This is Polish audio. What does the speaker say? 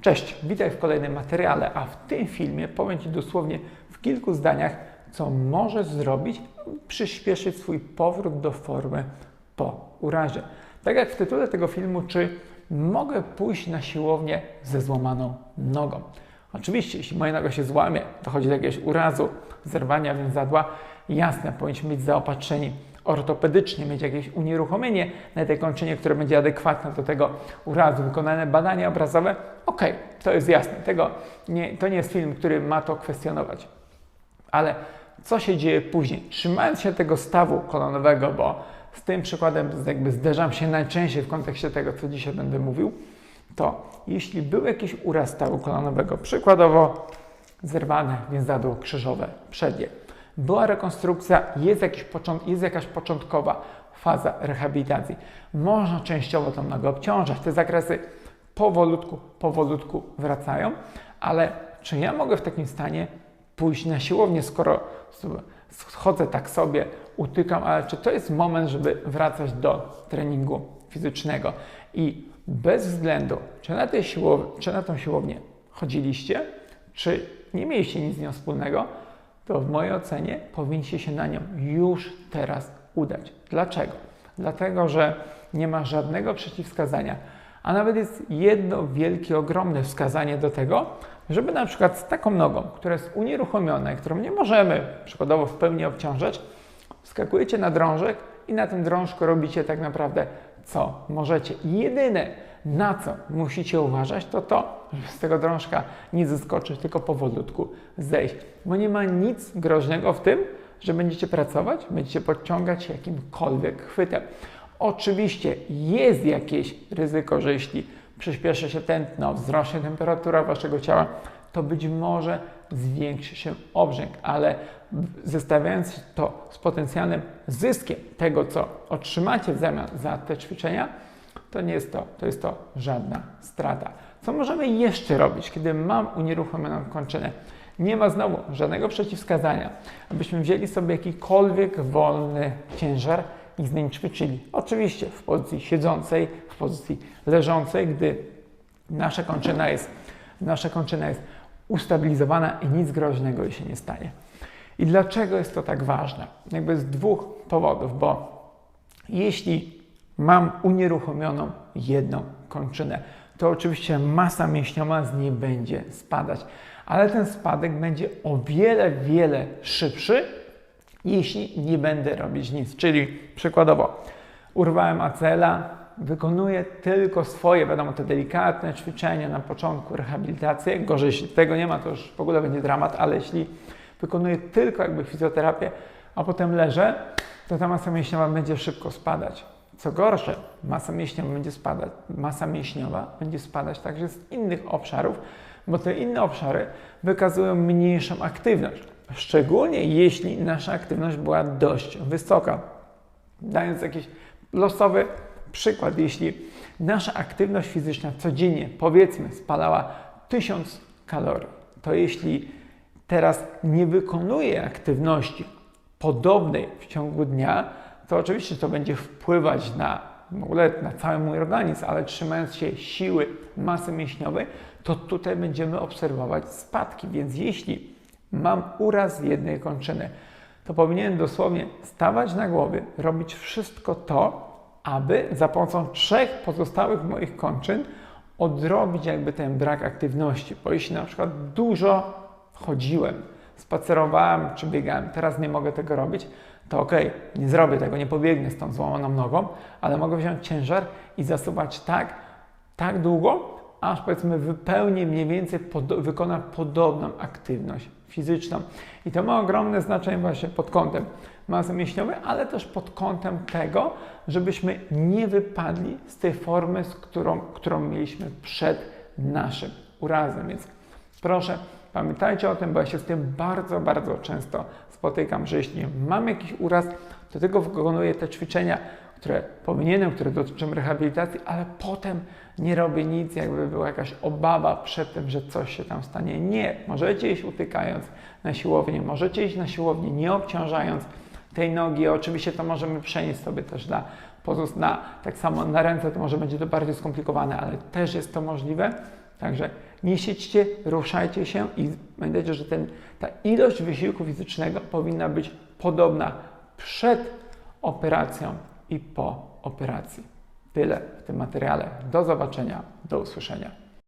Cześć, witaj w kolejnym materiale, a w tym filmie powiem Ci dosłownie w kilku zdaniach, co możesz zrobić, aby przyspieszyć swój powrót do formy po urazie. Tak jak w tytule tego filmu, czy mogę pójść na siłownię ze złamaną nogą? Oczywiście, jeśli moja noga się złamie, dochodzi do jakiegoś urazu, zerwania więzadła, jasne, powinniśmy być zaopatrzeni ortopedycznie, mieć jakieś unieruchomienie na tej kończynie, które będzie adekwatne do tego urazu, wykonane badania obrazowe, ok, to jest jasne. Tego nie, to nie jest film, który ma to kwestionować. Ale co się dzieje później? Trzymając się tego stawu kolonowego, bo z tym przykładem jakby zderzam się najczęściej w kontekście tego, co dzisiaj będę mówił, to jeśli był jakiś uraz stawu kolonowego, przykładowo zerwane więzadło krzyżowe przednie, była rekonstrukcja, jest, jakiś począt, jest jakaś początkowa faza rehabilitacji. Można częściowo tą nogę obciążać, te zakresy powolutku, powolutku wracają, ale czy ja mogę w takim stanie pójść na siłownię, skoro chodzę tak sobie, utykam, ale czy to jest moment, żeby wracać do treningu fizycznego i bez względu, czy na, tej siłow- czy na tą siłownię chodziliście, czy nie mieliście nic z nią wspólnego, to w mojej ocenie powinniście się na nią już teraz udać. Dlaczego? Dlatego, że nie ma żadnego przeciwwskazania, a nawet jest jedno wielkie, ogromne wskazanie do tego, żeby na przykład z taką nogą, która jest unieruchomiona i którą nie możemy przykładowo w pełni obciążać, wskakujecie na drążek i na tym drążku robicie tak naprawdę co możecie. Jedyne, na co musicie uważać, to to, żeby z tego drążka nie zeskoczyć, tylko powolutku zejść. Bo nie ma nic groźnego w tym, że będziecie pracować, będziecie podciągać jakimkolwiek chwytem. Oczywiście jest jakieś ryzyko, że jeśli przyspieszy się tętno, wzrośnie temperatura waszego ciała, to być może zwiększy się obrzęk, ale zestawiając to z potencjalnym zyskiem tego, co otrzymacie w zamian za te ćwiczenia, to nie jest to, to jest to żadna strata. Co możemy jeszcze robić, kiedy mam unieruchomioną kończynę? Nie ma znowu żadnego przeciwwskazania, abyśmy wzięli sobie jakikolwiek wolny ciężar i z nim ćwiczyli. Oczywiście w pozycji siedzącej, w pozycji leżącej, gdy nasza kończyna jest, nasza kończyna jest ustabilizowana i nic groźnego jej się nie stanie. I dlaczego jest to tak ważne? Jakby z dwóch powodów, bo jeśli mam unieruchomioną jedną kończynę, to oczywiście masa mięśniowa z niej będzie spadać, ale ten spadek będzie o wiele, wiele szybszy, jeśli nie będę robić nic. Czyli przykładowo, urwałem acela, wykonuję tylko swoje, wiadomo, te delikatne ćwiczenia na początku, rehabilitację. Gorzej, jeśli tego nie ma, to już w ogóle będzie dramat, ale jeśli wykonuję tylko jakby fizjoterapię, a potem leżę, to ta masa mięśniowa będzie szybko spadać. Co gorsze, masa mięśniowa będzie spadać, masa mięśniowa będzie spadać także z innych obszarów, bo te inne obszary wykazują mniejszą aktywność. Szczególnie jeśli nasza aktywność była dość wysoka. Dając jakiś losowy przykład, jeśli nasza aktywność fizyczna codziennie, powiedzmy, spalała 1000 kalorii, to jeśli teraz nie wykonuję aktywności podobnej w ciągu dnia, to oczywiście to będzie wpływać na w ogóle na cały mój organizm, ale trzymając się siły masy mięśniowej, to tutaj będziemy obserwować spadki. Więc jeśli mam uraz jednej kończyny, to powinienem dosłownie stawać na głowie, robić wszystko to, aby za pomocą trzech pozostałych moich kończyn odrobić jakby ten brak aktywności. Bo jeśli na przykład dużo chodziłem, spacerowałem czy biegałem, teraz nie mogę tego robić, to ok, nie zrobię tego, nie pobiegnę z tą złamaną nogą, ale mogę wziąć ciężar i zasuwać tak, tak długo, aż powiedzmy wypełnię mniej więcej, pod, wykona podobną aktywność fizyczną. I to ma ogromne znaczenie właśnie pod kątem masy mięśniowej, ale też pod kątem tego, żebyśmy nie wypadli z tej formy, z którą, którą mieliśmy przed naszym urazem. Więc proszę, pamiętajcie o tym, bo ja się z tym bardzo, bardzo często spotykam, że jeśli mam jakiś uraz, to tylko wykonuję te ćwiczenia, które powinienem, które dotyczą rehabilitacji, ale potem nie robię nic, jakby była jakaś obawa przed tym, że coś się tam stanie. Nie, możecie iść utykając na siłownię, możecie iść na siłownię nie obciążając tej nogi. Oczywiście to możemy przenieść sobie też na, na tak samo na ręce, to może będzie to bardziej skomplikowane, ale też jest to możliwe. Także nie siedźcie, ruszajcie się i pamiętajcie, że ten, ta ilość wysiłku fizycznego powinna być podobna przed operacją i po operacji. Tyle w tym materiale. Do zobaczenia, do usłyszenia.